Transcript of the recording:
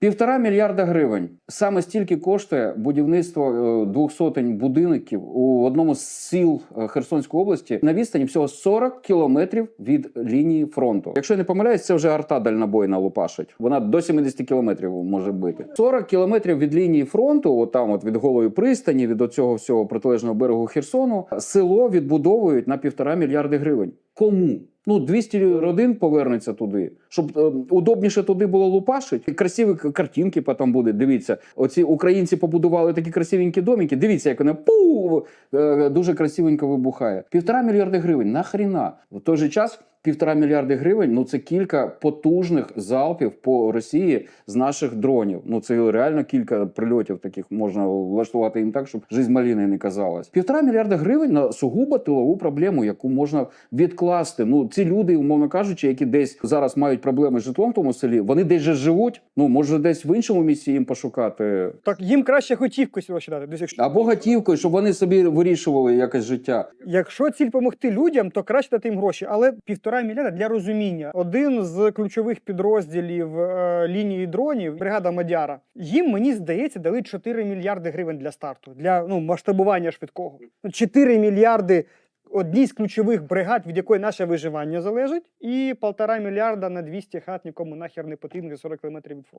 Півтора мільярда гривень. Саме стільки коштує будівництво е, двох сотень будинків у одному з сіл е, Херсонської області на відстані всього 40 кілометрів від лінії фронту. Якщо я не помиляюсь, це вже арта дальнобойна лупашить. Вона до 70 кілометрів може бити. 40 кілометрів від лінії фронту, от там, от від голої пристані, від оцього всього протилежного берегу Херсону, село відбудовують на півтора мільярди гривень. Кому? Ну, 200 родин повернеться туди, щоб е, удобніше туди було лупашить. Красиві картинки потім буде. Дивіться, оці українці побудували такі красивенькі домики. Дивіться, як вони пу е, дуже красивенько вибухає. Півтора мільярди гривень. Нахріна? В той же час. Півтора мільярди гривень ну це кілька потужних залпів по Росії з наших дронів. Ну це реально кілька прильотів таких можна влаштувати їм так, щоб жизнь маліни не казалась. Півтора мільярда гривень на сугубо тилову проблему, яку можна відкласти. Ну ці люди, умовно кажучи, які десь зараз мають проблеми з житлом в тому селі, вони десь же живуть. Ну може десь в іншому місці їм пошукати. Так їм краще готівку гроші дати. Десь, якщо- Або готівкою, щоб вони собі вирішували якось життя. Якщо ціль допомогти людям, то краще дати їм гроші. Але півтора мільярда для розуміння. Один з ключових підрозділів е, лінії дронів, бригада Мадяра, їм мені здається дали 4 мільярди гривень для старту, для ну масштабування швидкого. 4 мільярди. Одній з ключових бригад, від якої наше виживання залежить, і полтора мільярда на 200 хат нікому нахер не потрібно за 40 кілометрів від фронту.